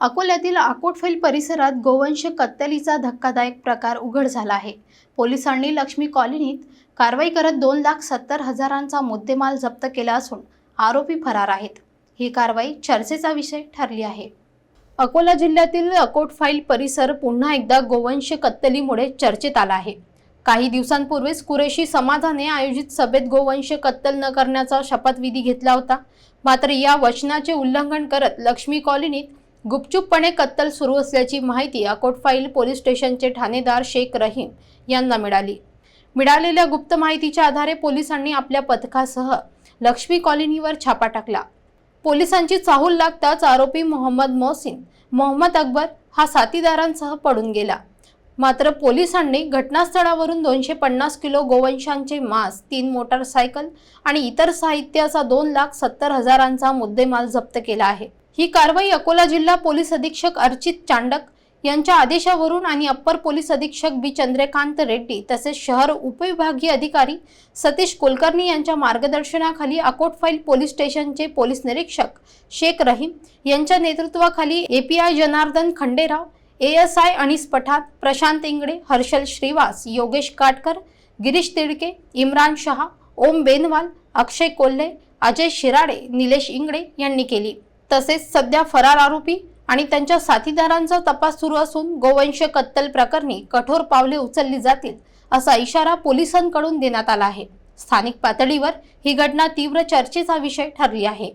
अकोल्यातील आकोटफैल परिसरात गोवंश कत्तलीचा धक्कादायक प्रकार उघड झाला आहे. पोलिसांनी लक्ष्मी कॉलनीत कारवाई करत दोन लाख सत्तर हजारांचा मुद्देमाल जप्त केला असून आरोपी फरार आहेत. ही कारवाई चर्चेचा विषय ठरली आहे. अकोला जिल्ह्यातील अकोटफाईल परिसर पुन्हा एकदा गोवंश कत्तलीमुळे चर्चेत आला आहे. काही दिवसांपूर्वीच कुरेशी समाजाने आयोजित सभेत गोवंश कत्तल न करण्याचा शपथविधी घेतला होता. मात्र या वचनाचे उल्लंघन करत लक्ष्मी कॉलनीत गुपचूपपणे कत्तल सुरू असल्याची माहिती अकोटफाईल पोलीस स्टेशनचे ठाणेदार शेख रहीम यांना मिळाली. मिळालेल्या गुप्त माहितीच्या आधारे पोलिसांनी आपल्या पथकासह लक्ष्मी कॉलनीवर छापा टाकला. पोलिसांची चाहूल लागताच आरोपी मोहम्मद मोहसिन मोहम्मद अकबर हा साथीदारांसह पडून गेला. मात्र पोलिसांनी घटनास्थळावरून दोनशे पन्नास किलो गोवंशांचे मांस तीन मोटारसायकल आणि इतर साहित्याचा दोन लाख सत्तर हजारांचा मुद्देमाल जप्त केला आहे. ही कारवाई अकोला जिल्हा पोलीस अधीक्षक अर्चित चांडक यांच्या आदेशावरून आणि अप्पर पोलीस अधीक्षक बी. चंद्रकांत रेड्डी तसेच शहर उपविभागीय अधिकारी सतीश कुलकर्णी यांच्या मार्गदर्शनाखाली अकोटफाईल पोलीस स्टेशनचे पोलीस निरीक्षक शेख रहीम यांच्या नेतृत्वाखाली API Janardan Khanderao A S I Anis Pathan Prashant Ingde Harshal Shrivas Yogesh Katkar Girish Tidke Imran Shah Om Benwal Akshay Kolhe Ajay Shirade Nilesh Ingde यांनी केली. तसेच सध्या फरार आरोपी आणि त्यांच्या साथीदारांचा तपास सुरू असून गोवंश कत्तल प्रकरणी कठोर पावले उचलली जातील असा इशारा पोलिसांकडून देण्यात आला आहे. स्थानिक पातळीवर ही घटना तीव्र चर्चेचा विषय ठरली आहे.